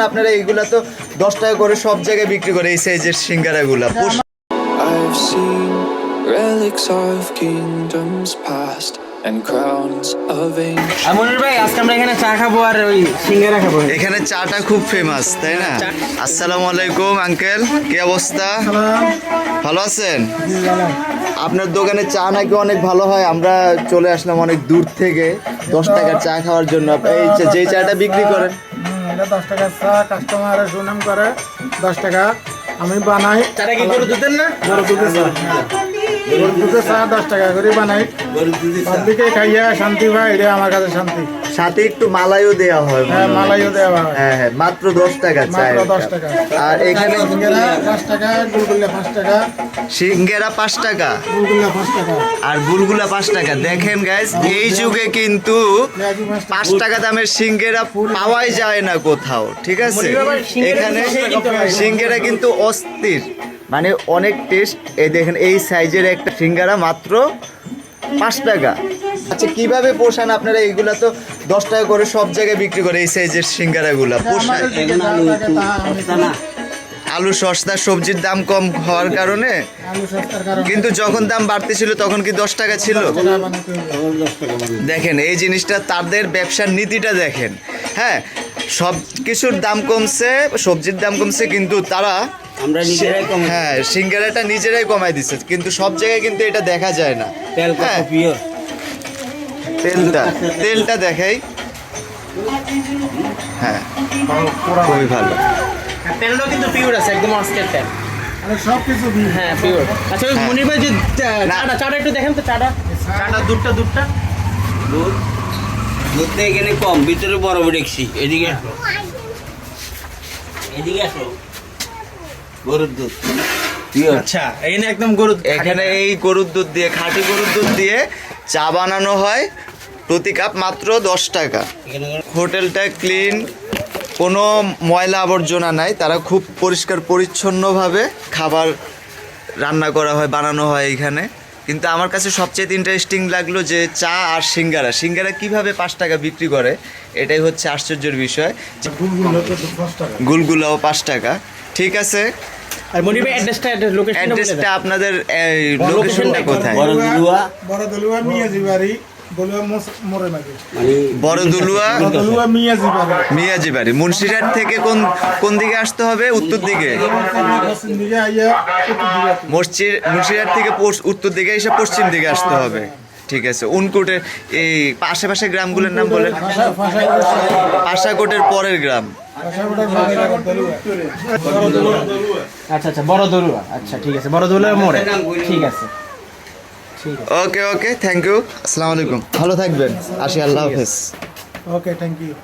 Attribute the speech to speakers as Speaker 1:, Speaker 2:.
Speaker 1: আপনারা এইগুলা তো দশ টাকা করে সব জায়গায় বিক্রি করে এই সাইজের সিঙ্গারাগুলা।
Speaker 2: I've seen relics of kingdoms past and crowns of ancient.
Speaker 3: ভাই আজকে আমরা এখানে চা খাব আর ওই সিঙ্গারা খাব।
Speaker 1: এখানে চাটা খুব ফেমাস তাই না? আসসালামু আলাইকুম আঙ্কেল কি অবস্থা? ভালো আছেন? আপনার দোকানে চা নাকি অনেক ভালো হয়? আমরা চলে আসলাম অনেক দূর থেকে দশ টাকার চা খাওয়ার জন্য। এই যে- যেই চাটা বিক্রি করেন
Speaker 4: এটা দশ টাকা চা কাস্টমার সুনাম করে দশ টাকা। আমি বানাই
Speaker 3: তারা কি করে দুধের না?
Speaker 4: গরু দুধের চা। গরু দুধের চা দশ টাকা করে বানাই। পাবলিকে খাইয়া শান্তি এটা আমার কাছে শান্তি।
Speaker 1: সাথে একটু মালাইও দেওয়া হয়
Speaker 4: হ্যাঁ মালাইও দেওয়া হয়।
Speaker 1: হ্যাঁ হ্যাঁ মাত্র দশ টাকা
Speaker 4: মাত্র দশ টাকা।
Speaker 1: আর এখানে
Speaker 4: সিঙ্গারা দশ টাকা গুলগুল্লা পাঁচ টাকা।
Speaker 1: সিঙ্গেরা পাঁচ টাকা।
Speaker 4: গুলগুল্লা পাঁচ টাকা।
Speaker 1: আর বুলগুলা পাঁচ টাকা। দেখেন গাইজ এই যুগে কিন্তু
Speaker 4: পাঁচ টাকা।
Speaker 1: পাঁচ টাকা দামের সিঙ্গেরা পাওয়াই যায় না কোথাও ঠিক আছে? এখানে সিঙ্গেরা কিন্তু অস্থির। মানে অনেক টেস্ট এই দেখেন এই সাইজের একটা সিঙ্গারা মাত্র পাঁচ টাকা। আচ্ছা কীভাবে পোষান আপনারা? এইগুলা তো দশ টাকা করে সব জায়গায় বিক্রি করে এই সাইজের সিঙ্গারাগুলা।
Speaker 4: আমি
Speaker 1: আলু সস্তা সবজির দাম কম হওয়ার কারণে? কিন্তু যখন দাম বাড়তে ছিল তখন কি দশ টাকা ছিল। দেখেন এই জিনিসটা তাদের ব্যবসার নীতিটা দেখেন। হ্যাঁ সব কিছুর দাম কমছে সবজির দাম কমছে কিন্তু তারা
Speaker 3: আমরা নিজেরাই কম
Speaker 1: হ্যাঁ সিঙ্গারাটা নিজেরাই কমাই দিচ্ছে কিন্তু সব জায়গায় কিন্তু এটা দেখা যায় না।
Speaker 3: তেল
Speaker 1: হ্যাঁ, তেলটা তেলটা দেখাই। হ্যাঁ খুবই ভালো।
Speaker 3: তেলটাও কিন্তু পিওর আছে একদম আজকের তেল।
Speaker 4: আরে সব কিছু
Speaker 3: হ্যাঁ পিওর। আচ্ছা ওই
Speaker 1: হ্যাঁ।
Speaker 3: মনির ভাই যে
Speaker 1: না।
Speaker 3: চাটা চাটা একটু দেখেন তো চাটা। চাটা দুধটা দুধটা।
Speaker 5: দুধ। দুধটা এখানে কম ভিতরে বরফ দেখছি। এদিকে আসো। এদিকে আসো। গরুর দুধ।
Speaker 3: আচ্ছা এখানে একদম গরু
Speaker 1: এখানে এই গরুর দুধ দিয়ে খাঁটি গরুর দুধ দিয়ে চা বানানো হয়। প্রতি কাপ মাত্র দশ টাকা। হোটেলটা ক্লিন। কোনো ময়লা আবর্জনা নাই। তারা খুব পরিষ্কার পরিচ্ছন্নভাবে খাবার রান্না করা হয় বানানো হয় এখানে। কিন্তু আমার কাছে সবচেয়ে ইন্টারেস্টিং লাগল যে চা আর সিঙ্গারা। সিঙ্গারা কীভাবে পাঁচ টাকা বিক্রি করে এটাই হচ্ছে আশ্চর্যের বিষয়। যে
Speaker 4: গুলগুলো তো পাঁচ টাকা
Speaker 1: গুলগুলাও পাঁচ টাকা। ঠিক আছে?
Speaker 3: আর অ্যাড্রেসটা লোকেশনটা
Speaker 1: আপনাদের লোকেশনটা কোথায়?
Speaker 4: মিয়াজি বাড়ি
Speaker 5: মানে
Speaker 1: বড় দুলুয়া?
Speaker 4: মিয়াজি বাড়ি
Speaker 1: মুন্সিরহাট থেকে কোন কোন দিকে আসতে হবে? উত্তর দিকে। মসজিদ মুন্সিরহাট থেকে উত্তর দিকে এসে পশ্চিম দিকে আসতে হবে। ঠিক আছে। উনকোটের এই আশেপাশে গ্রামগুলোর নাম বলেন। পাশাকোটের পরের গ্রাম।
Speaker 3: আচ্ছা আচ্ছা। বড় দরুয়া আচ্ছা ঠিক আছে। বড় দরুয়া মোড়ে। ঠিক আছে।
Speaker 1: ওকে ওকে থ্যাংক ইউ আসসালামু আলাইকুম ভালো থাকবেন। আসি আল্লাহ হাফেজ।
Speaker 4: Okay thank you